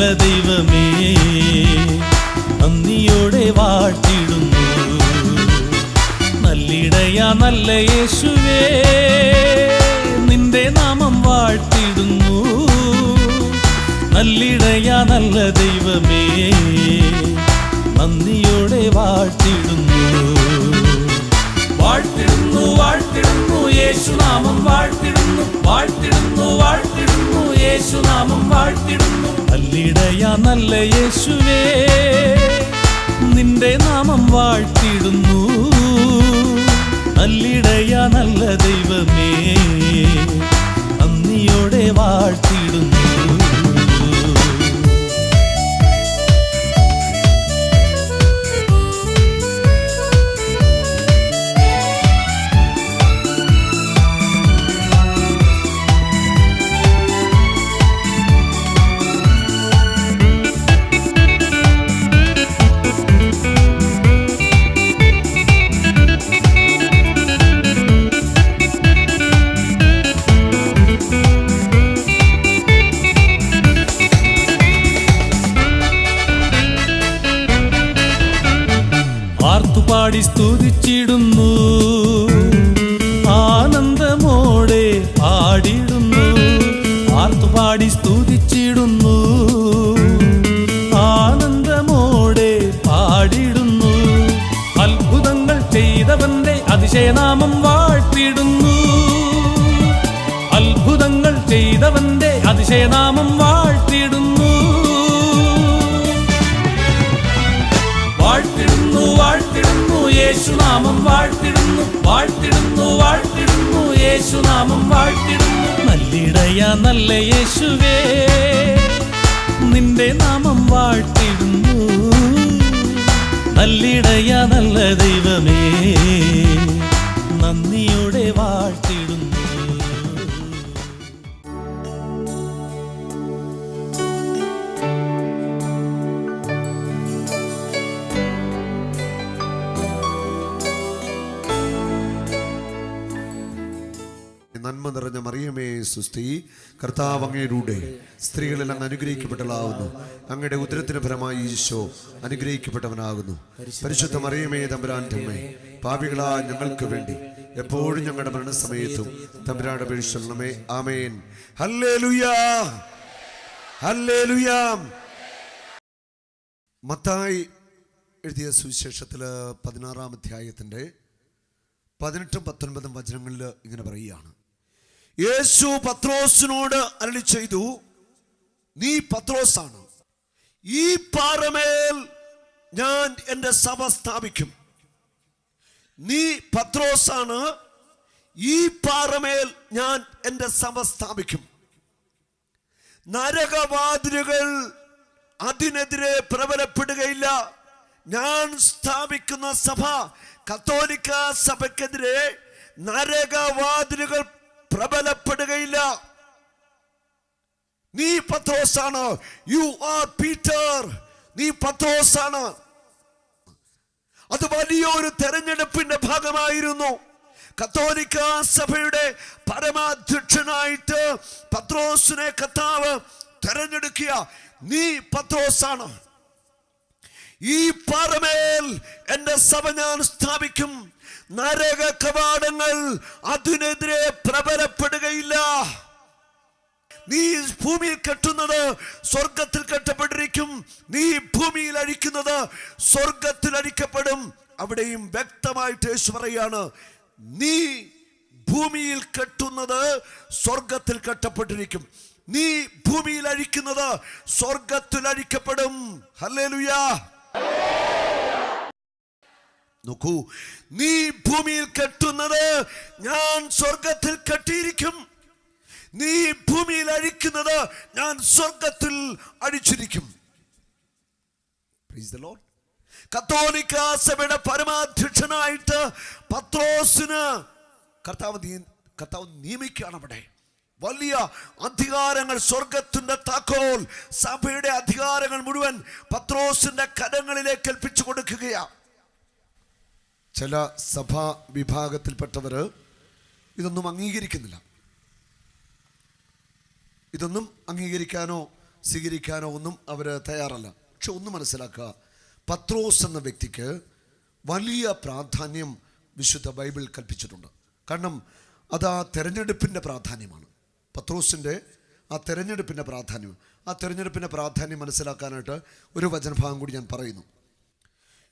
നല്ല ദൈവമേ നന്ദിയോടെ വാഴ്ത്തിടുന്നു. നല്ലിടയ നല്ല യേശുവേ നിന്റെ നാമം വാഴ്ത്തിടുന്നു. നല്ലിടയ നല്ല ദൈവമേ നന്ദിയോടെ വാഴ്ത്തിടുന്നു. വാഴ്ത്തിടുന്നു വാഴ്ത്തിടുന്നു യേശുനാമം വാഴ്ത്തിടുന്നു. വാഴ്ത്തിടുന്നു വാഴ്ത്തിടുന്നു യേശുനാമം വാഴ്ത്തിടുന്നു. നല്ലിടയ നല്ല യേശുവേ നിന്റെ നാമം വാഴ്ത്തിടുന്നു. നല്ലിടയ നല്ല ദൈവമേ അതിശയനാമം വാഴ്ത്തിടുന്നു. വാഴ്ത്തിടുന്നു വാഴ്ത്തിടുന്നു യേശുനാമം വാഴ്ത്തിടുന്നു. വാഴ്ത്തിടുന്നു വാഴ്ത്തിടുന്നു യേശുനാമം വാഴ്ത്തിടുന്നു. നല്ലിടയ നല്ല യേശുവേ നിന്റെ നാമം വാഴ്ത്തിടുന്നു. നല്ലിടയ നല്ല ദൈവമേ നന്ദിയുടെ വാഴ്ത്തിടുന്നു നിറഞ്ഞ മറിയമേ സുസ്തി കർത്താവ് അങ്ങയുടെ സ്ത്രീകളിൽ അങ്ങ് അനുഗ്രഹിക്കപ്പെട്ടവളാകുന്നു. അങ്ങയുടെ ഉദരത്തിന് ഫലമായി ഈശോ അനുഗ്രഹിക്കപ്പെട്ടവനാകുന്നു. പരിശുദ്ധ മറിയമേ തമ്പുരാന്റെ പാപികളായ പാപികളാ ഞങ്ങൾക്ക് വേണ്ടി എപ്പോഴും ഞങ്ങളുടെ മരണസമയത്തും തമ്പുരാടെ പേരിഷണമേ ആമേൻ. ഹല്ലേലൂയാ. മത്തായി എഴുതിയ സുവിശേഷത്തിൽ പതിനാറാം അധ്യായത്തിന്റെ പതിനെട്ടും പത്തൊൻപതും വചനങ്ങളിൽ ഇങ്ങനെ പറയുകയാണ്. യേശു പത്രോസിനോട് അരളി ചെയ്തു നീ പത്രോസാണ്. ഈ പാറമേൽ ഞാൻ എന്റെ സഭ സ്ഥാപിക്കും. നീ പത്രോസാണ്. ഈ പാറമേൽ ഞാൻ എന്റെ സഭ സ്ഥാപിക്കും. നരകവാതിലുകൾ അതിനെതിരെ പ്രബലപ്പെടുകയില്ല. ഞാൻ സ്ഥാപിക്കുന്ന സഭ കത്തോലിക്ക സഭയ്ക്കെതിരെ നരകവാതിലുകൾ പ്രബലപ്പെടുകയില്ല. നീ പത്രോസാണ്. യു ആർ പീറ്റർ നീ പത്രോസാണ്. അത് വലിയൊരു തെരഞ്ഞെടുപ്പിന്റെ ഭാഗമായിരുന്നു. കത്തോലിക്ക സഭയുടെ പരമാധ്യക്ഷനായിട്ട് പത്രോസിനെ കത്താവ് തെരഞ്ഞെടുക്കുക. നീ പത്രോസാണ്. ഈ പാറമേൽ എന്റെ സഭ ഞാൻ സ്ഥാപിക്കും. നരക കവാടങ്ങൾ അതിനെതിരെ പ്രബലപ്പെടുകയില്ല. നീ ഭൂമിയിൽ കെട്ടുന്നത് സ്വർഗത്തിൽ കെട്ടപ്പെട്ടിരിക്കും. നീ ഭൂമിയിൽ അഴിക്കുന്നത് സ്വർഗത്തിൽ അഴിക്കപ്പെടും. അവിടെയും വ്യക്തമായിട്ട് യേശു പറയാണ് നീ ഭൂമിയിൽ കെട്ടുന്നത് സ്വർഗത്തിൽ കെട്ടപ്പെട്ടിരിക്കും. നീ ഭൂമിയിൽ അഴിക്കുന്നത് സ്വർഗത്തിൽ അഴിക്കപ്പെടും. ഹല്ലേലൂയാ. നോക്കൂ നീ ഭൂമിയിൽ കെട്ടുന്നത് ഞാൻ സ്വർഗത്തിൽ കെട്ടിയിരിക്കും. നീ ഭൂമിയിൽ അഴിക്കുന്നത് ഞാൻ സ്വർഗത്തിൽ അഴിച്ചിരിക്കും. കത്തോലിക്ക സഭയുടെ പരമാധ്യക്ഷനായിട്ട് പത്രോസിന് കർത്താവ് കർത്താവ് നിയമിക്കുകയാണ് അവിടെ. വലിയ അധികാരങ്ങൾ സ്വർഗത്തിന്റെ താക്കോൽ സഭയുടെ അധികാരങ്ങൾ മുഴുവൻ പത്രോസിന്റെ കരങ്ങളിലേക്ക് ഏൽപ്പിച്ചു കൊടുക്കുകയാണ്. ചില സഭാ വിഭാഗത്തിൽപ്പെട്ടവർ ഇതൊന്നും അംഗീകരിക്കുന്നില്ല. ഇതൊന്നും അംഗീകരിക്കാനോ സ്വീകരിക്കാനോ ഒന്നും അവർ തയ്യാറല്ല. പക്ഷെ ഒന്ന് മനസ്സിലാക്കുക പത്രോസ് എന്ന വ്യക്തിക്ക് വലിയ പ്രാധാന്യം വിശുദ്ധ ബൈബിൾ കൽപ്പിച്ചിട്ടുണ്ട്. കാരണം അത് ആ തെരഞ്ഞെടുപ്പിന്റെ പ്രാധാന്യമാണ്. പത്രോസിന്റെ ആ തെരഞ്ഞെടുപ്പിന്റെ പ്രാധാന്യം. ആ തെരഞ്ഞെടുപ്പിന്റെ പ്രാധാന്യം മനസ്സിലാക്കാനായിട്ട് ഒരു വചനഭാഗം കൂടി ഞാൻ പറയുന്നു.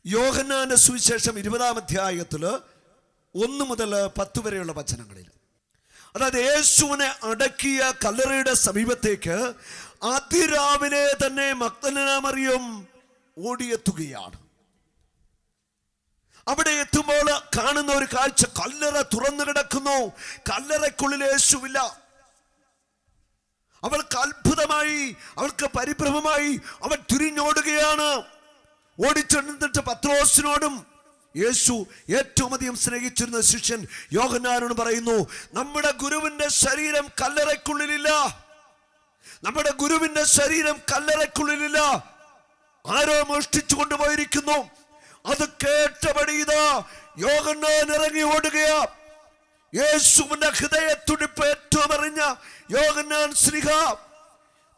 യോഹന്നാന്റെ സുവിശേഷം ഇരുപതാം അധ്യായത്തിൽ ഒന്ന് മുതൽ പത്ത് വരെയുള്ള വചനങ്ങളിൽ. അതായത് യേശുവിനെ അടക്കിയ കല്ലറയുടെ സമീപത്തേക്ക് അതിരാവിലെ തന്നെ മക്തനാമറിയും ഓടിയെത്തുകയാണ്. അവിടെ എത്തുമ്പോൾ കാണുന്ന ഒരു കാഴ്ച കല്ലറ തുറന്നു കിടക്കുന്നു കല്ലറയ്ക്കുള്ളിൽ യേശുവില്ല. അവൾക്ക് അത്ഭുതമായി അവൾക്ക് പരിഭ്രമമായി അവൻ തിരിഞ്ഞോടുകയാണ്. ഓടിച്ചെന്നിട്ട് പത്രോസിനോടും യേശു ഏറ്റവും അധികം സ്നേഹിച്ചിരുന്ന ശിഷ്യൻ യോഗനാരോട് പറയുന്നു നമ്മുടെ ഗുരുവിന്റെ ശരീരം കല്ലറയ്ക്കുള്ളിലില്ല. നമ്മുടെ ഗുരുവിന്റെ ശരീരം കല്ലറയ്ക്കുള്ളിലില്ല. ആരോ മോഷ്ടിച്ചു കൊണ്ടുപോയിരിക്കുന്നു. അത് കേട്ടപടി ഇതാ യോഹന്നാൻ ഇറങ്ങി ഓടുകയാ. യേശുവിന്റെ ഹൃദയത്തുടിപ്പ് ഏറ്റവും അറിഞ്ഞ യോഹന്നാൻ സ്നേഹ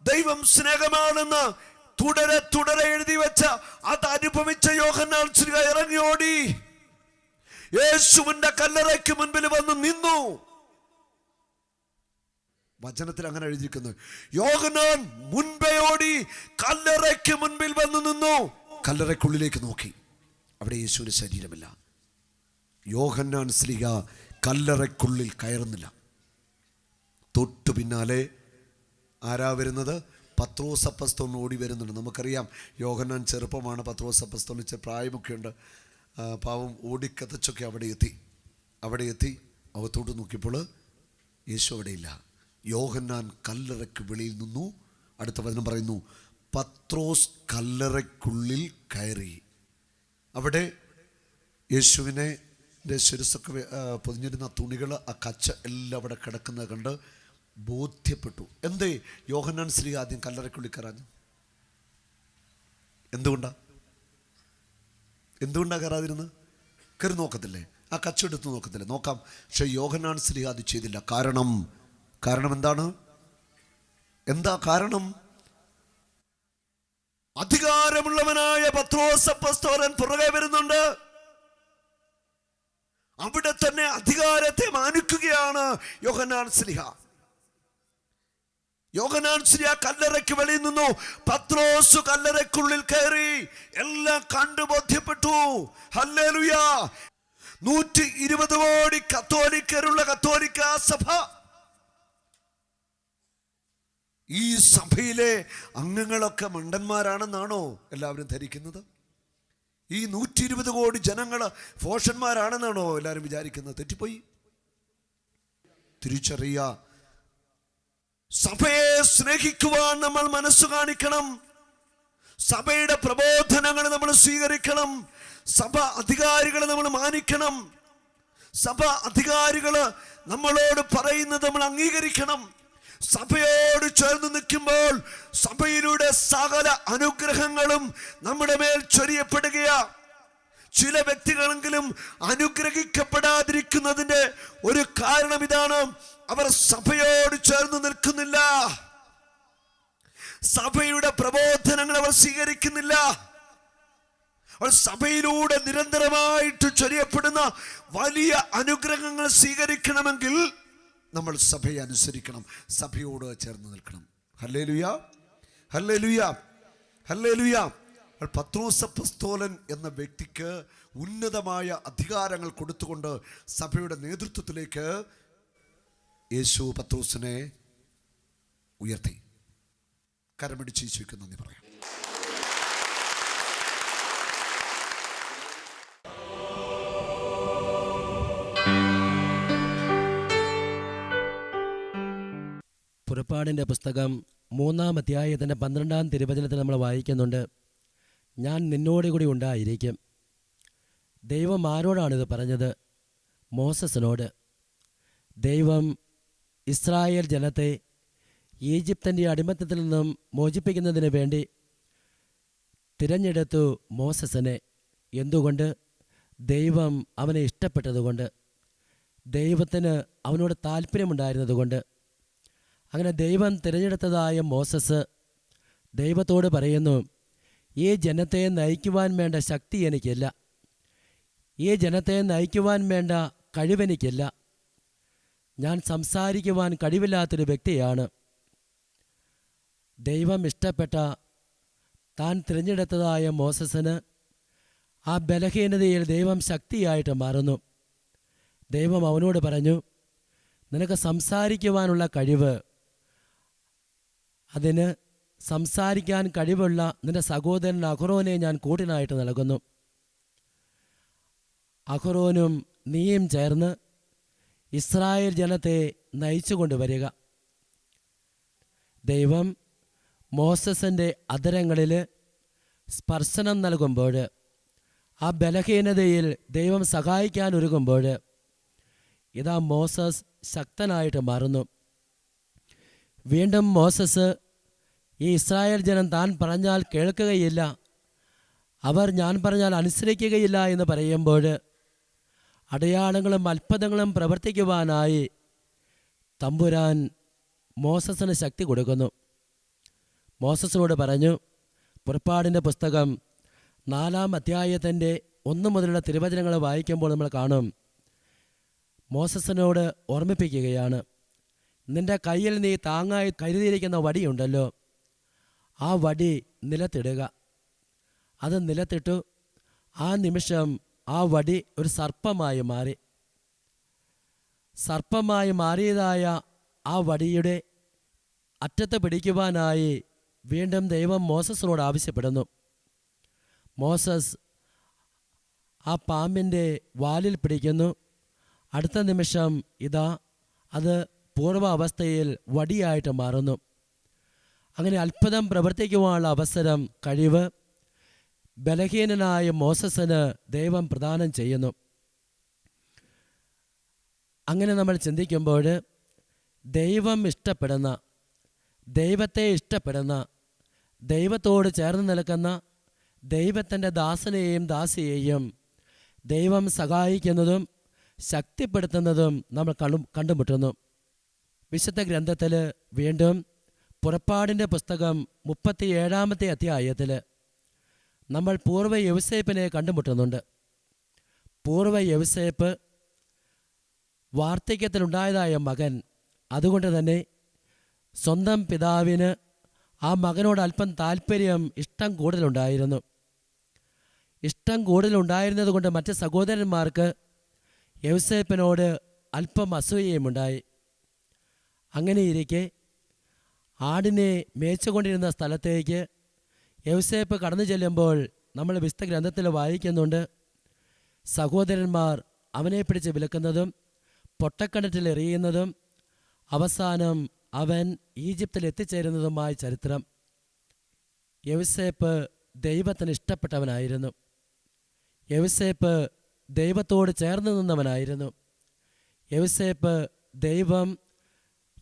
ദൈവം സ്നേഹമാണെന്ന് തുടരെ തുടരെ എഴുതി വെച്ച അത് അനുഭവിച്ച യോഹന്നാൻ സ്ലിഹ ഇറങ്ങിയോടി യേശുവിന്റെ കല്ലറയ്ക്ക് മുൻപിൽ വന്ന് നിന്നു. വചനത്തിൽ അങ്ങനെ എഴുതിയിരിക്കുന്നു. യോഹനാൻ മുൻപേ ഓടി കല്ലറയ്ക്ക് മുൻപിൽ വന്ന് നിന്നു. കല്ലറയ്ക്കുള്ളിലേക്ക് നോക്കി. അവിടെ യേശുവിന്റെ ശരീരമില്ല. യോഹന്നാൻ ശ്രീക കല്ലറയ്ക്കുള്ളിൽ കയറുന്നില്ല. തൊട്ടു പിന്നാലെ ആരാ വരുന്നത്? പത്രോസ് അപ്പസ്തോൻ ഓടി വരുന്നുണ്ട്. നമുക്കറിയാം യോഹന്നാൻ ചെറുപ്പമാണ് പത്രോസ് അപ്പസ്തോൻ ഇച്ചിരി പ്രായമൊക്കെ ഉണ്ട്. പാവം ഓടിക്കതച്ചൊക്കെ അവിടെ എത്തി. അവിടെ എത്തി അകത്തോട്ട് നോക്കിയപ്പോൾ യേശു അവിടെയില്ല യോഹന്നാൻ കല്ലറയ്ക്ക് വെളിയിൽ നിന്നു. അടുത്ത വചനം പറയുന്നു പത്രോസ് കല്ലറയ്ക്കുള്ളിൽ കയറി. അവിടെ യേശുവിനെ ശിരസൊക്കെ പൊതിഞ്ഞിരുന്ന തുണികൾ ആ കച്ച എല്ലാം അവിടെ കിടക്കുന്നത് കണ്ട് ബോധ്യപ്പെട്ടു. എന്തേ? യോഹന്നാൻ ശ്രീ ആദ്യം കല്ലറയ്ക്കുള്ളിൽ കയറാഞ്ഞു. എന്തുകൊണ്ടാ? എന്തുകൊണ്ടാ കയറാതിരുന്നത്? കയറി നോക്കത്തില്ലേ? ആ കച്ചെടുത്ത് നോക്കത്തില്ലേ? നോക്കാം. പക്ഷെ യോഹന്നാൻ ശ്രീ അത് ചെയ്തില്ല. കാരണം കാരണം എന്താണ്? എന്താ കാരണം? അധികാരമുള്ളവനായ പത്രോസപ്പസ്തോരൻ പുറകെ വരുന്നുണ്ട്. അവിടെ തന്നെ അധികാരത്തെ മാനിക്കുകയാണ് യോഹനാൻ സ്ലിഹ യോഹനാൻ ആ കല്ലറയ്ക്ക് വെളിയിൽ നിന്നു. പത്രോസ് കല്ലറയ്ക്കുള്ളിൽ കയറി. എല്ലാം കണ്ടു ബോധ്യപ്പെട്ടു. ഹല്ലേലൂയ. നൂറ്റി ഇരുപത് കോടി കത്തോലിക്കരുള്ള കത്തോലിക്ക സഭ. ഈ സഭയിലെ അംഗങ്ങളൊക്കെ മണ്ടന്മാരാണെന്നാണോ എല്ലാവരും ധരിക്കുന്നത്? ഈ നൂറ്റി ഇരുപത് കോടി ജനങ്ങൾ ഫോഷന്മാരാണെന്നാണോ എല്ലാവരും വിചാരിക്കുന്നത്? തെറ്റിപ്പോയി. തിരിച്ചറിയ. സഭയെ സ്നേഹിക്കുവാൻ നമ്മൾ മനസ്സു കാണിക്കണം. സഭയുടെ പ്രബോധനങ്ങൾ നമ്മൾ സ്വീകരിക്കണം. സഭ അധികാരികളെ നമ്മൾ മാനിക്കണം. സഭ അധികാരികൾ നമ്മളോട് പറയുന്നത് നമ്മൾ അംഗീകരിക്കണം. സഭയോട് ചേർന്ന് നിൽക്കുമ്പോൾ സഭയിലൂടെ സകല അനുഗ്രഹങ്ങളും നമ്മുടെ മേൽ ചൊരിയപ്പെടുകയാ. ചില വ്യക്തികളെങ്കിലും അനുഗ്രഹിക്കപ്പെടാതിരിക്കുന്നതിന്റെ ഒരു കാരണം ഇതാണ്. അവർ സഭയോട് ചേർന്ന് നിൽക്കുന്നില്ല. സഭയുടെ പ്രബോധനങ്ങൾ അവർ സ്വീകരിക്കുന്നില്ല. അവർ സഭയിലൂടെ നിരന്തരമായിട്ട് ചൊരിയപ്പെടുന്ന വലിയ അനുഗ്രഹങ്ങൾ സ്വീകരിക്കണമെങ്കിൽ നമ്മൾ സഭയെ അനുസരിക്കണം. സഭയോട് ചേർന്ന് നിൽക്കണം. ഹല്ലേ ലുയ ഹല്ലേ ലുയ ഹല്ലേ ലുയ പത്രോസപ്പസ്തോലൻ എന്ന വ്യക്തിക്ക് ഉന്നതമായ അധികാരങ്ങൾ കൊടുത്തുകൊണ്ട് സഭയുടെ നേതൃത്വത്തിലേക്ക് യേശു പത്രോസിനെ ഉയർത്തി. കരമിടിച്ച് ഈശോയ്ക്ക് നന്ദി പറയാം. പുറപ്പാടിന്റെ പുസ്തകം മൂന്നാം അധ്യായത്തിന്റെ പന്ത്രണ്ടാം തിരുവചനത്തിൽ നമ്മൾ വായിക്കുന്നുണ്ട് ഞാൻ നിന്നോടുകൂടി ഉണ്ടായിരിക്കും. ദൈവം ആരോടാണിത് പറഞ്ഞത്? മോസസിനോട് ദൈവം ഇസ്രായേൽ ജനത്തെ ഈജിപ്തിന്റെ അടിമത്തത്തിൽ നിന്നും മോചിപ്പിക്കുന്നതിന് വേണ്ടി തിരഞ്ഞെടുത്തു മോസസിനെ. എന്തുകൊണ്ട്? ദൈവം അവനെ ഇഷ്ടപ്പെട്ടതുകൊണ്ട്. ദൈവത്തിന് അവനോട് താല്പര്യമുണ്ടായിരുന്നതുകൊണ്ട്. അങ്ങനെ ദൈവം തിരഞ്ഞെടുത്തതായ മോസസ് ദൈവത്തോട് പറയുന്നു ഈ ജനത്തെ നയിക്കുവാൻ വേണ്ട ശക്തി എനിക്കില്ല. ഈ ജനത്തെ നയിക്കുവാൻ വേണ്ട കഴിവെനിക്കില്ല. ഞാൻ സംസാരിക്കുവാൻ കഴിവില്ലാത്തൊരു വ്യക്തിയാണ്. ദൈവം ഇഷ്ടപ്പെട്ട താൻ തിരഞ്ഞെടുത്തതായ മോസസിന് ആ ബലഹീനതയിൽ ദൈവം ശക്തിയായിട്ട് മാറുന്നു. ദൈവം അവനോട് പറഞ്ഞു നിനക്ക് സംസാരിക്കുവാനുള്ള കഴിവ് അതിന് സംസാരിക്കാൻ കഴിവുള്ള നിന്റെ സഹോദരൻ അഹ്റോനെ ഞാൻ കൂട്ടിനായിട്ട് നൽകുന്നു. അഹ്റോനും നീയും ചേർന്ന് ഇസ്രായേൽ ജനത്തെ നയിച്ചു കൊണ്ടുവരിക ദൈവം മോസസിന്റെ അതരങ്ങളിൽ സ്പർശനം നൽകുമ്പോൾ ആ ബലഹീനതയിൽ ദൈവം സഹായിക്കാൻ ഒരുങ്ങുമ്പോൾ ഇതാ മോസസ് ശക്തനായിട്ട് മാറുന്നു. വീണ്ടും മോസസ് ഈ ഇസ്രായേൽ ജനം താൻ പറഞ്ഞാൽ കേൾക്കുകയില്ല. അവർ ഞാൻ പറഞ്ഞാൽ അനുസരിക്കുകയില്ല എന്ന് പറയുമ്പോൾ അടയാളങ്ങളും അത്ഭുതങ്ങളും പ്രവർത്തിക്കുവാനായി തമ്പുരാൻ മോസസിന് ശക്തി കൊടുക്കുന്നു. മോസസിനോട് പറഞ്ഞു പുറപ്പാടിന്റെ പുസ്തകം നാലാം അധ്യായത്തിന്റെ ഒന്ന് മുതലുള്ള തിരുവചനങ്ങൾ വായിക്കുമ്പോൾ നമ്മൾ കാണും. മോസസിനോട് ഓർമ്മിപ്പിക്കുകയാണ് നിന്റെ കയ്യിൽ നീ താങ്ങായി കരുതിയിരിക്കുന്ന വടിയുണ്ടല്ലോ. ആ വടി നിലത്തിടുക. അത് നിലത്തിട്ടു ആ നിമിഷം ആ വടി ഒരു സർപ്പമായി മാറി. സർപ്പമായി മാറിയതായ ആ വടിയുടെ അറ്റത്ത് പിടിക്കുവാനായി വീണ്ടും ദൈവം മോസസിനോട് ആവശ്യപ്പെടുന്നു. മോസസ് ആ പാമ്പിന്റെ വാലിൽ പിടിക്കുന്നു. അടുത്ത നിമിഷം ഇതാ അത് പൂർവ അവസ്ഥയിൽ വടിയായിട്ട് മാറുന്നു. അങ്ങനെ അത്ഭുതം പ്രവർത്തിക്കുവാനുള്ള അവസരം കഴിവ് ബലഹീനനായ മോസസിന് ദൈവം പ്രദാനം ചെയ്യുന്നു. അങ്ങനെ നമ്മൾ ചിന്തിക്കുമ്പോൾ ദൈവം ഇഷ്ടപ്പെടുന്ന ദൈവത്തെ ഇഷ്ടപ്പെടുന്ന ദൈവത്തോട് ചേർന്ന് നിൽക്കുന്ന ദൈവത്തിന്റെ ദാസനെയും ദാസിയെയും ദൈവം സഹായിക്കുന്നതും ശക്തിപ്പെടുത്തുന്നതും നമ്മൾ കണ്ടു കണ്ടുമുട്ടുന്നു. വിശുദ്ധ ഗ്രന്ഥത്തിൽ വീണ്ടും പുറപ്പാടിന്റെ പുസ്തകം മുപ്പത്തി ഏഴാമത്തെ അധ്യായത്തിൽ നമ്മൾ പൂർവ യവസേപ്പിനെ കണ്ടുമുട്ടുന്നുണ്ട്. പൂർവ യവസേപ്പ് വാർദ്ധക്യത്തിലുണ്ടായതായ മകൻ. അതുകൊണ്ട് തന്നെ സ്വന്തം പിതാവിന് ആ മകനോട് അല്പം താല്പര്യം ഇഷ്ടം കൂടുതലുണ്ടായിരുന്നു. ഇഷ്ടം കൂടുതലുണ്ടായിരുന്നത് കൊണ്ട് മറ്റ് സഹോദരന്മാർക്ക് യവസേപ്പിനോട് അല്പം അസൂയയുമുണ്ടായി. അങ്ങനെയിരിക്കെ ആടിനെ മേച്ചുകൊണ്ടിരുന്ന സ്ഥലത്തേക്ക് യവസേപ്പ് കടന്നു ചെല്ലുമ്പോൾ നമ്മൾ വിശുദ്ധ ഗ്രന്ഥത്തിൽ വായിക്കുന്നുണ്ട് സഹോദരന്മാർ അവനെ പിടിച്ച് വിലക്കുന്നതും പൊട്ടക്കിണറ്റിൽ എറിയുന്നതും അവസാനം അവൻ ഈജിപ്തിൽ എത്തിച്ചേരുന്നതുമായ ചരിത്രം. യവസേപ്പ് ദൈവത്തിന് ഇഷ്ടപ്പെട്ടവനായിരുന്നു. യവസേപ്പ് ദൈവത്തോട് ചേർന്ന് നിന്നവനായിരുന്നു. യവസേപ്പ് ദൈവം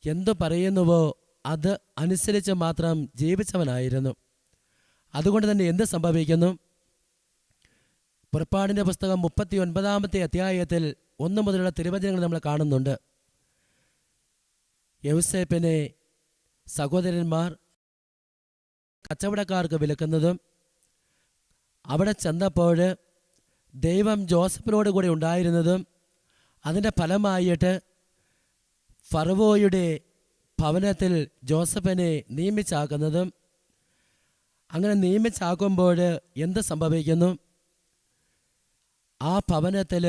എന്തു പറയുന്നുവോ അത് അനുസരിച്ച് മാത്രം ജീവിച്ചവനായിരുന്നു. അതുകൊണ്ട് തന്നെ എന്ത് സംഭവിക്കുന്നു? പുറപ്പാടിന്റെ പുസ്തകം മുപ്പത്തി ഒൻപതാമത്തെ അധ്യായത്തിൽ ഒന്ന് മുതലുള്ള തിരുവചനങ്ങൾ നമ്മൾ കാണുന്നുണ്ട്. യൗസേപ്പിനെ സഹോദരന്മാർ കച്ചവടക്കാർക്ക് വിലക്കുന്നതും അവിടെ ചെന്നപ്പോൾ ദൈവം ജോസഫിനോട് കൂടെ ഉണ്ടായിരുന്നതും അതിന്റെ ഫലമായിട്ട് ഫറവോയുടെ ഭവനത്തിൽ ജോസഫിനെ നിയമിച്ചാക്കുന്നതും അങ്ങനെ നിയമിച്ചാക്കുമ്പോൾ എന്ത് സംഭവിക്കുന്നു? ആ ഭവനത്തിൽ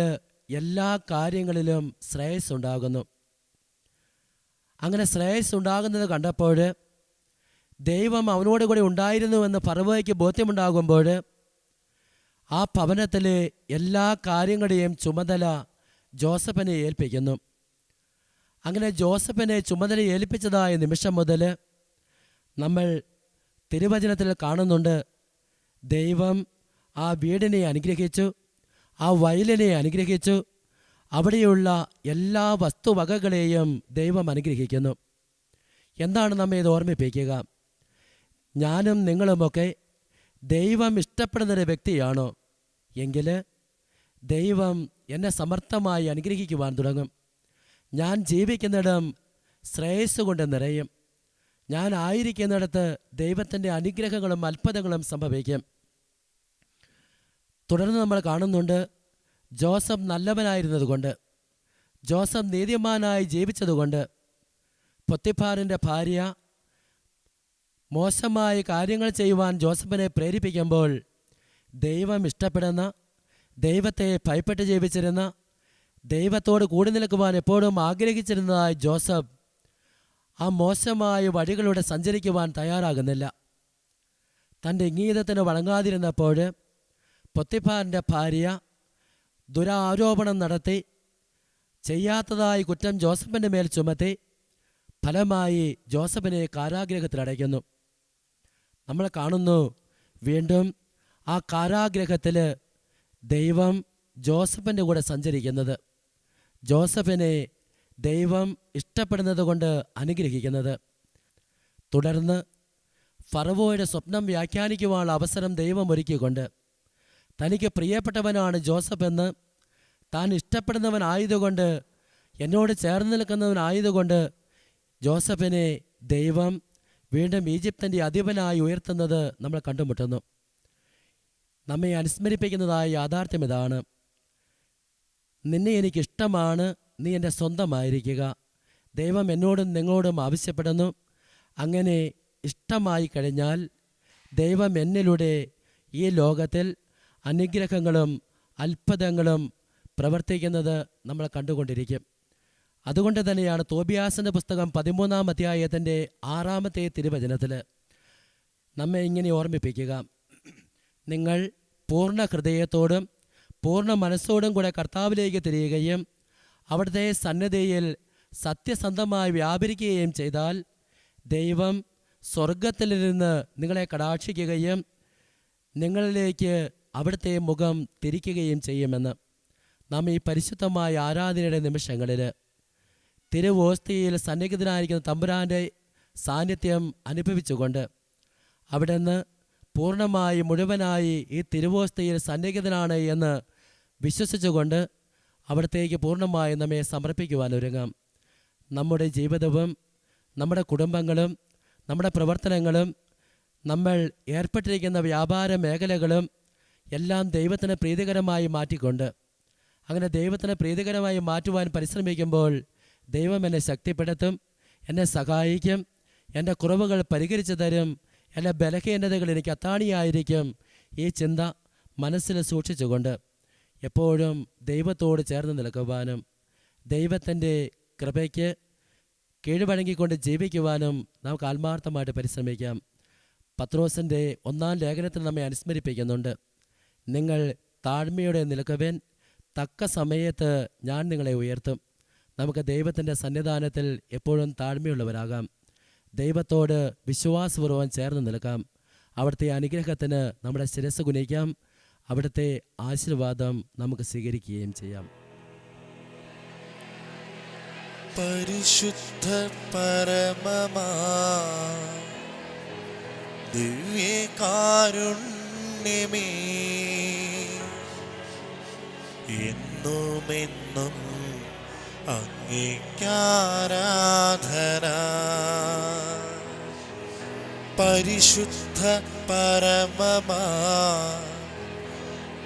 എല്ലാ കാര്യങ്ങളിലും ശ്രേയസ് ഉണ്ടാകുന്നു അങ്ങനെ ശ്രേയസ് ഉണ്ടാകുന്നത് കണ്ടപ്പോൾ ദൈവം അവനോട് കൂടി ഉണ്ടായിരുന്നുവെന്ന് ഫറവോയ്ക്ക് ബോധ്യമുണ്ടാകുമ്പോൾ ആ ഭവനത്തിലെ എല്ലാ കാര്യങ്ങളുടെയും ചുമതല ജോസഫിനെ ഏൽപ്പിക്കുന്നു. അങ്ങനെ ജോസഫിനെ ചുമതല ഏൽപ്പിച്ചതായ നിമിഷം മുതൽ നമ്മൾ തിരുവചനത്തിൽ കാണുന്നുണ്ട് ദൈവം ആ വീടിനെ അനുഗ്രഹിച്ചു ആ വയലിനെ അനുഗ്രഹിച്ചു അവിടെയുള്ള എല്ലാ വസ്തുവകകളെയും ദൈവം അനുഗ്രഹിക്കുന്നു. എന്താണ് നമ്മെ ഇത് ഓർമ്മിപ്പിക്കുക? ഞാനും നിങ്ങളുമൊക്കെ ദൈവം ഇഷ്ടപ്പെടുന്നൊരു വ്യക്തിയാണോ? എങ്കിൽ ദൈവം എന്നെ സമർത്ഥമായി അനുഗ്രഹിക്കുവാൻ തുടങ്ങും. ഞാൻ ജീവിക്കുന്നിടം ശ്രേയസ് കൊണ്ട് നിറയും. ഞാൻ ആയിരിക്കുന്നിടത്ത് ദൈവത്തിന്റെ അനുഗ്രഹങ്ങളും അത്ഭുതങ്ങളും സംഭവിക്കും. തുടർന്ന് നമ്മൾ കാണുന്നുണ്ട് ജോസഫ് നല്ലവനായിരുന്നതുകൊണ്ട് ജോസഫ് നീതിമാനായി ജീവിച്ചതുകൊണ്ട് പൊത്തിഫാറിന്റെ ഭാര്യ മോശമായ കാര്യങ്ങൾ ചെയ്യുവാൻ ജോസഫിനെ പ്രേരിപ്പിക്കുമ്പോൾ ദൈവം ഇഷ്ടപ്പെടുന്ന ദൈവത്തെ ഭയപ്പെട്ട് ജീവിച്ചിരുന്ന ദൈവത്തോട് കൂടി നിൽക്കുവാൻ എപ്പോഴും ആഗ്രഹിച്ചിരുന്നതായി ജോസഫ് ആ മോശമായ വഴികളിലൂടെ സഞ്ചരിക്കുവാൻ തയ്യാറാകുന്നില്ല. തന്റെ ഇംഗീതത്തിന് വഴങ്ങാതിരുന്നപ്പോൾ പൊത്തിഫാറിന്റെ ഭാര്യ ദുരാരോപണം നടത്തി ചെയ്യാത്തതായി കുറ്റം ജോസഫിന്റെ മേൽ ചുമത്തി ഫലമായി ജോസഫിനെ കാരാഗ്രഹത്തിലടയ്ക്കുന്നു നമ്മൾ കാണുന്നു വീണ്ടും ആ കാരാഗ്രഹത്തിൽ ദൈവം ജോസഫിന്റെ കൂടെ സഞ്ചരിക്കുന്നത്. ജോസഫിനെ ദൈവം ഇഷ്ടപ്പെടുന്നത് കൊണ്ട് അനുഗ്രഹിക്കുന്നത്. തുടർന്ന് ഫറവോയുടെ സ്വപ്നം വ്യാഖ്യാനിക്കുവാനുള്ള അവസരം ദൈവം ഒരുക്കിക്കൊണ്ട് തനിക്ക് പ്രിയപ്പെട്ടവനാണ് ജോസഫ് എന്ന് താൻ ഇഷ്ടപ്പെടുന്നവനായതുകൊണ്ട് എന്നോട് ചേർന്ന് നിൽക്കുന്നവനായതുകൊണ്ട് ജോസഫിനെ ദൈവം വീണ്ടും ഈജിപ്തിന്റെ അധിപനായി ഉയർത്തുന്നത് നമ്മൾ കണ്ടുമുട്ടുന്നു. നമ്മെ അനുസ്മരിപ്പിക്കുന്നതായ യാഥാർത്ഥ്യം ഇതാണ്. നിന്നെ എനിക്കിഷ്ടമാണ് നീ എന്റെ സ്വന്തമായിരിക്കുക. ദൈവം എന്നോടും നിങ്ങളോടും ആവശ്യപ്പെടുന്നു. അങ്ങനെ ഇഷ്ടമായി കഴിഞ്ഞാൽ ദൈവം എന്നിലൂടെ ഈ ലോകത്തിൽ അനുഗ്രഹങ്ങളും അത്ഭുതങ്ങളും പ്രവർത്തിക്കുന്നത് നമ്മൾ കണ്ടുകൊണ്ടിരിക്കും. അതുകൊണ്ട് തന്നെയാണ് തോബിയാസിന്റെ പുസ്തകം പതിമൂന്നാം അധ്യായത്തിന്റെ ആറാമത്തെ തിരുവചനത്തിൽ നമ്മെ ഇങ്ങനെ ഓർമ്മിപ്പിക്കുക. നിങ്ങൾ പൂർണ ഹൃദയത്തോടും പൂർണ മനസ്സോടും കൂടെ കർത്താവിലേക്ക് തിരിയുകയും അവിടുത്തെ സന്നദ്ധയിൽ സത്യസന്ധമായി വ്യാപരിക്കുകയും ചെയ്താൽ ദൈവം സ്വർഗത്തിൽ നിന്ന് നിങ്ങളെ കടാക്ഷിക്കുകയും നിങ്ങളിലേക്ക് അവിടുത്തെ മുഖം തിരിക്കുകയും ചെയ്യുമെന്ന് നാം ഈ പരിശുദ്ധമായ ആരാധനയുടെ നിമിഷങ്ങളിൽ തിരുവോസ്തിയിൽ സന്നിഹിതനായിരിക്കുന്ന തമ്പുരാന്റെ സാന്നിധ്യം അനുഭവിച്ചുകൊണ്ട് അവിടുന്ന് പൂർണമായി മുഴുവനായി ഈ തിരുവോസ്തിയിൽ സന്നിഹിതനാണ് എന്ന് വിശ്വസിച്ചുകൊണ്ട് അവിടത്തേക്ക് പൂർണമായി നമ്മെ സമർപ്പിക്കുവാൻ ഒരുങ്ങാം. നമ്മുടെ ജീവിതവും നമ്മുടെ കുടുംബങ്ങളും നമ്മുടെ പ്രവർത്തനങ്ങളും നമ്മൾ ഏർപ്പെട്ടിരിക്കുന്ന വ്യാപാര മേഖലകളും എല്ലാം ദൈവത്തിന് പ്രീതികരമായി മാറ്റിക്കൊണ്ട് അങ്ങനെ ദൈവത്തിന് പ്രീതികരമായി മാറ്റുവാൻ പരിശ്രമിക്കുമ്പോൾ ദൈവം എന്നെ ശക്തിപ്പെടുത്തും എന്നെ സഹായിക്കും എന്റെ കുറവുകൾ പരിഹരിച്ചു തരും എന്റെ ബലഹീനതകൾ എനിക്ക് അത്താണിയായിരിക്കും ഈ ചിന്ത മനസ്സിൽ സൂക്ഷിച്ചുകൊണ്ട്. എപ്പോഴും ദൈവത്തോട് ചേർന്ന് നിൽക്കുവാനും ദൈവത്തിന്റെ കൃപയ്ക്ക് കീഴ്വഴങ്ങിക്കൊണ്ട് ജീവിക്കുവാനും നമുക്ക് ആത്മാർത്ഥമായിട്ട് പരിശ്രമിക്കാം. പത്രോസിന്റെ ഒന്നാം ലേഖനത്തിൽ നമ്മെ അനുസ്മരിപ്പിക്കുന്നുണ്ട്. നിങ്ങൾ താഴ്മയോടെ നിൽക്കുവൻ തക്ക സമയത്ത് ഞാൻ നിങ്ങളെ ഉയർത്തും. നമുക്ക് ദൈവത്തിന്റെ സന്നിധാനത്തിൽ എപ്പോഴും താഴ്മയുള്ളവരാകാം. ദൈവത്തോട് വിശ്വാസപൂർവം ചേർന്ന് നിൽക്കാം. അവിടുത്തെ അനുഗ്രഹത്തിന് നമ്മുടെ ശിരസ് കുനിക്കാം. അവിടുത്തെ ആശീർവാദം നമുക്ക് സ്വീകരിക്കുകയും ചെയ്യാം. പരിശുദ്ധ പരമമാ ദിവ്യകാരുണ്യമേ എന്നുമെന്നും അംഗീകാരാധന പരിശുദ്ധ പരമമാ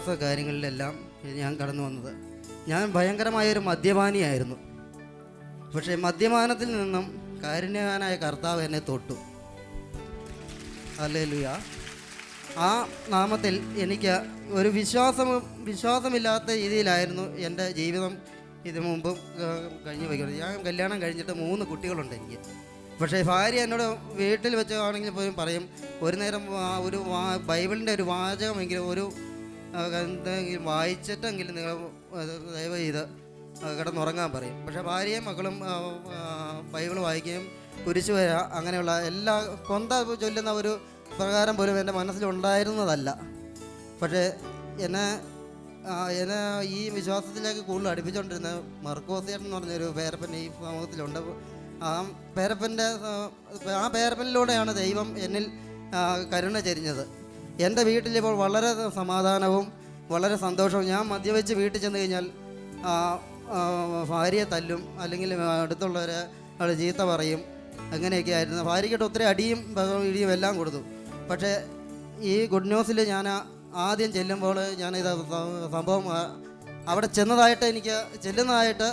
വിശ്വാസ കാര്യങ്ങളിലെല്ലാം ഞാൻ കടന്നു വന്നത്. ഞാൻ ഭയങ്കരമായൊരു മദ്യപാനിയായിരുന്നു. പക്ഷേ മദ്യപാനത്തിൽ നിന്നും കാരുണ്യവാനായ കർത്താവ് എന്നെ തൊട്ടു. അല്ലേലുയ ആ നാമത്തിൽ എനിക്ക് ഒരു വിശ്വാസം വിശ്വാസമില്ലാത്ത രീതിയിലായിരുന്നു എന്റെ ജീവിതം ഇതിനു മുമ്പ് കഴിഞ്ഞു പോയിക്കൊണ്ട് ഞാൻ കല്യാണം കഴിഞ്ഞിട്ട് മൂന്ന് കുട്ടികളുണ്ട് എനിക്ക്. പക്ഷേ ഭാര്യ എന്നോട് വീട്ടിൽ വെച്ചാണെങ്കിൽ പോലും പറയും ഒരു നേരം ഒരു ബൈബിളിന്റെ ഒരു വാചകമെങ്കിലും ഒരു എന്തെങ്കിലും വായിച്ചിട്ടെങ്കിലും നിങ്ങൾ ദയവ് ചെയ്ത് കിടന്നുറങ്ങാൻ പറയും. പക്ഷേ ഭാര്യയും മക്കളും ബൈബിൾ വായിക്കുകയും കുരിശു വരിക അങ്ങനെയുള്ള എല്ലാ കൊന്ത ചൊല്ലുന്ന ഒരു പ്രകാരം പോലും എന്റെ മനസ്സിലുണ്ടായിരുന്നതല്ല പക്ഷേ എന്നെ എന്നെ ഈ വിശ്വാസത്തിലേക്ക് കൂടുതൽ അടുപ്പിച്ചുകൊണ്ടിരുന്ന മർക്കോസിയൻ എന്ന് പറഞ്ഞൊരു പേരപ്പൻ ഈ സമൂഹത്തിലുണ്ട്. ആ പേരപ്പന്റെ ആ പേരപ്പനിലൂടെയാണ് ദൈവം എന്നിൽ കരുണ ചരിഞ്ഞത്. എന്റെ വീട്ടിലിപ്പോൾ വളരെ സമാധാനവും വളരെ സന്തോഷവും. ഞാൻ മദ്യവെച്ച് വീട്ടിൽ ചെന്ന് കഴിഞ്ഞാൽ ഭാര്യയെ തല്ലും അല്ലെങ്കിൽ അടുത്തുള്ളവരെ ചീത്ത പറയും. അങ്ങനെയൊക്കെ ആയിരുന്നു. ഭാര്യയ്ക്കിട്ട് ഒത്തിരി അടിയും ഇടിയും എല്ലാം കൊടുത്തു. പക്ഷേ ഈ ഗുഡ് ന്യൂസിൽ ഞാൻ ആദ്യം ചെല്ലുമ്പോൾ ഞാൻ ഇത് സംഭവം അവിടെ ചെന്നതായിട്ട് എനിക്ക് ചെല്ലുന്നതായിട്ട്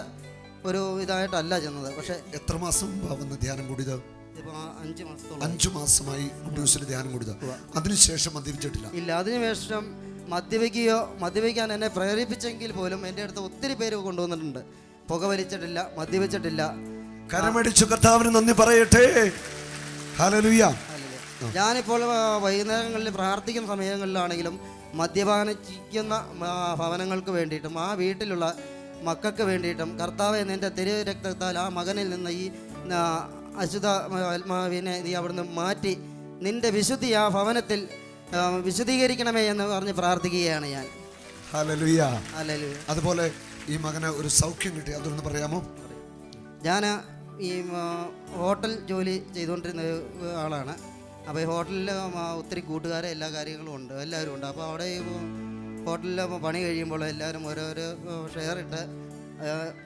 ഒരു ഇതായിട്ടല്ല ചെന്നത്. പക്ഷേ എത്ര മാസം ധ്യാനം കൂടിയത്? അഞ്ച് മാസമായി ധ്യാനം കൂടിയത് അതിനുശേഷം മദ്യപിച്ചിട്ടില്ല ഇല്ല അതിനുശേഷം മദ്യപിക്കുകയോ മദ്യപിക്കാൻ എന്നെ പ്രേരിപ്പിച്ചെങ്കിൽ പോലും എന്റെ അടുത്ത് ഒത്തിരി പേര് കൊണ്ടുവന്നിട്ടുണ്ട്. പുക വലിച്ചിട്ടില്ല മദ്യപിച്ചിട്ടില്ല. കരമടിച്ചു കർത്താവിന് നന്ദി പറയട്ടെ. ഞാനിപ്പോൾ വൈകുന്നേരങ്ങളിൽ പ്രാർത്ഥിക്കുന്ന സമയങ്ങളിലാണെങ്കിലും മദ്യപാനിക്കുന്ന ഭവനങ്ങൾക്ക് വേണ്ടിയിട്ടും ആ വീട്ടിലുള്ള മക്കൾക്ക് വേണ്ടിയിട്ടും കർത്താവെ നിന്റെ തെരുവ് രക്തത്താൽ ആ മകനിൽ നിന്ന് ഈ അശുദ്ധ ആത്മാവിനെ നീ അവിടുന്ന് മാറ്റി നിന്റെ വിശുദ്ധി ആ ഭവനത്തിൽ വിശദീകരിക്കണമേ വിശുദ്ധീകരിക്കണമേ എന്ന് പറഞ്ഞ് പ്രാർത്ഥിക്കുകയാണ് ഞാൻ. അതുപോലെ ഈ മകന് ഒരു സൗഖ്യം കിട്ടി. അതൊന്ന് പറയാമോ? ഞാൻ ഈ ഹോട്ടൽ ജോലി ചെയ്തുകൊണ്ടിരുന്ന ആളാണ്. അപ്പോൾ ഈ ഹോട്ടലിൽ ഒത്തിരി കൂട്ടുകാരെ എല്ലാ കാര്യങ്ങളും ഉണ്ട്. എല്ലാവരും ഉണ്ട്. അപ്പോൾ അവിടെ ഈ ഹോട്ടലിൽ പണി കഴിയുമ്പോൾ എല്ലാവരും ഓരോരോ ഷെയർ ഇട്ട്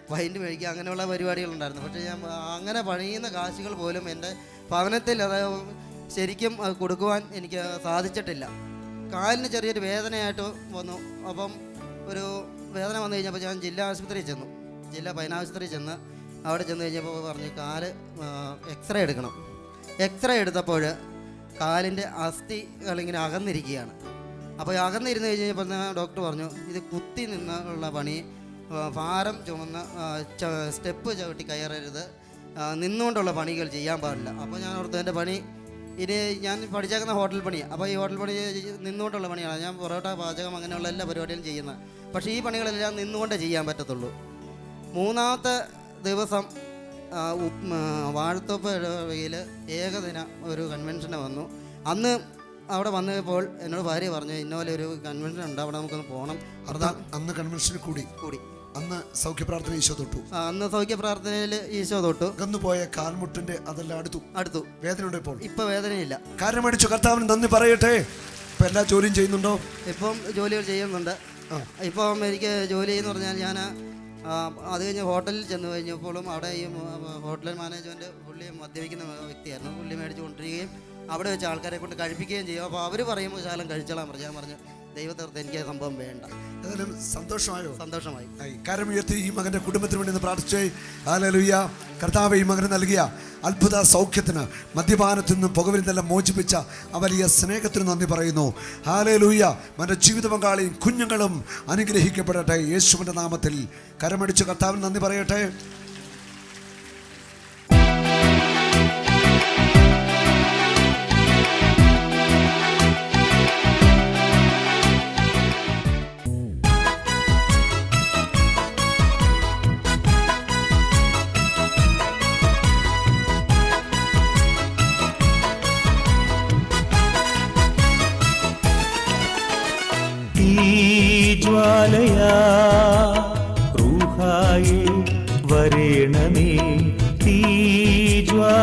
പൈന്റ് മേടിക്കുക അങ്ങനെയുള്ള പരിപാടികളുണ്ടായിരുന്നു. പക്ഷേ ഞാൻ അങ്ങനെ പണിയുന്ന കാശുകൾ പോലും എന്റെ ഭവനത്തിൽ അത് ശരിക്കും കൊടുക്കുവാൻ എനിക്ക് സാധിച്ചിട്ടില്ല. കാലിന് ചെറിയൊരു വേദനയായിട്ട് വന്നു. അപ്പം ഒരു വേദന വന്നു കഴിഞ്ഞപ്പോൾ ഞാൻ ജില്ലാ ആശുപത്രിയിൽ ചെന്നു. ജില്ലാ പൈനാശുപത്രിയിൽ ചെന്ന് അവിടെ ചെന്ന് കഴിഞ്ഞപ്പോൾ പറഞ്ഞ് കാൽ എക്സ്റേ എടുക്കണം. എക്സ്റേ എടുത്തപ്പോൾ കാലിന്റെ അസ്ഥി ഇങ്ങനെ അകന്നിരിക്കുകയാണ്. അപ്പോൾ അകന്നിരുന്ന് കഴിഞ്ഞപ്പോൾ ഡോക്ടർ പറഞ്ഞു ഇത് കുത്തി നിന്നുള്ള പണി ഭാരം ചുമന്ന് സ്റ്റെപ്പ് ചവിട്ടി കയറരുത്. നിന്നുകൊണ്ടുള്ള പണികൾ ചെയ്യാൻ പാടില്ല. അപ്പോൾ ഞാൻ ഓർത്തു എന്റെ പണി ഇനി ഞാൻ പഠിച്ചേക്കുന്ന ഹോട്ടൽ പണിയാണ് അപ്പോൾ ഈ ഹോട്ടൽ പണി നിന്നുകൊണ്ടുള്ള പണിയാണ്. ഞാൻ പൊറോട്ട പാചകം അങ്ങനെയുള്ള എല്ലാ പരിപാടികളും ചെയ്യുന്നത്. പക്ഷേ ഈ പണികളെല്ലാം നിന്നുകൊണ്ടേ ചെയ്യാൻ പറ്റത്തുള്ളൂ. മൂന്നാമത്തെ ദിവസം വാഴത്തോപ്പ് ഇടവകയിൽ ഏകദിന ഒരു കൺവെൻഷന് വന്നു. അന്ന് അവിടെ വന്നപ്പോൾ എന്നോട് ഭാര്യ പറഞ്ഞു ഇന്നോലെ ഒരു കൺവെൻഷൻ ഉണ്ട് അവിടെ നമുക്കൊന്ന് പോകണം അന്ന് കൺവെൻഷനിൽ കൂടി? കൂടി. അന്ന് സൗഖ്യ പ്രാർത്ഥന ഈശോ തൊട്ടു. ആ, അന്ന് സൗഖ്യ പ്രാർത്ഥനയിൽ ഈശോ തൊട്ടു. അകന്നു പോയ കാൽമുട്ടിന്റെ അതെല്ലാം അടുത്തു. അടുത്തു. വേദനയുണ്ട് ഇപ്പോൾ ഇപ്പൊ വേദനയില്ല. കാരണം അടിച്ചു കർത്താവിന് നന്ദി പറയട്ടെ. ഇപ്പൊ എല്ലാ ജോലിയും ചെയ്യുന്നുണ്ടോ? ഇപ്പം ജോലികൾ ചെയ്യുന്നുണ്ട്. ഇപ്പം എനിക്ക് ജോലി എന്ന് പറഞ്ഞാൽ ഞാൻ അത് കഴിഞ്ഞ് ഹോട്ടലിൽ ചെന്ന് കഴിഞ്ഞപ്പോഴും അവിടെ ഈ ഹോട്ടൽ മാനേജ്മെന്റ് പുള്ളി മദ്യപിക്കുന്ന വ്യക്തിയായിരുന്നു. പുള്ളി മേടിച്ച് കൊണ്ടിരിക്കുകയും അവിടെ വെച്ച് ആൾക്കാരെ കൊണ്ട് കഴിപ്പിക്കുകയും ചെയ്യും. അപ്പോൾ അവർ പറയുമ്പോൾ ശാലം കഴിച്ചോളാൻ പറഞ്ഞു ഞാൻ പറഞ്ഞു. ദൈവത്തീർത്ത് എനിക്ക് ആ സംഭവം വേണ്ട. ഏതായാലും സന്തോഷമായോ? സന്തോഷമായി. ആയി. കരമുയർത്തി ഈ മകന്റെ കുടുംബത്തിന് വേണ്ടി ഒന്ന് പ്രാർത്ഥിച്ചേ. ആലലുയ്യ കർത്താവ് ഈ മകന് നൽകിയ അത്ഭുത സൗഖ്യത്തിന് മദ്യപാനത്തിൽ നിന്നും പുകവലിന്നെല്ലാം മോചിപ്പിച്ച ആ വലിയ സ്നേഹത്തിന് നന്ദി പറയുന്നു. ഹാലലൂയ മന്റെ ജീവിത പങ്കാളിയും കുഞ്ഞുങ്ങളും അനുഗ്രഹിക്കപ്പെടട്ടെ. യേശുവിന്റെ നാമത്തിൽ കരമടിച്ച് കർത്താവിന് നന്ദി പറയട്ടെ.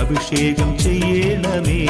അഭിഷേകം ചെയ്യണമേ.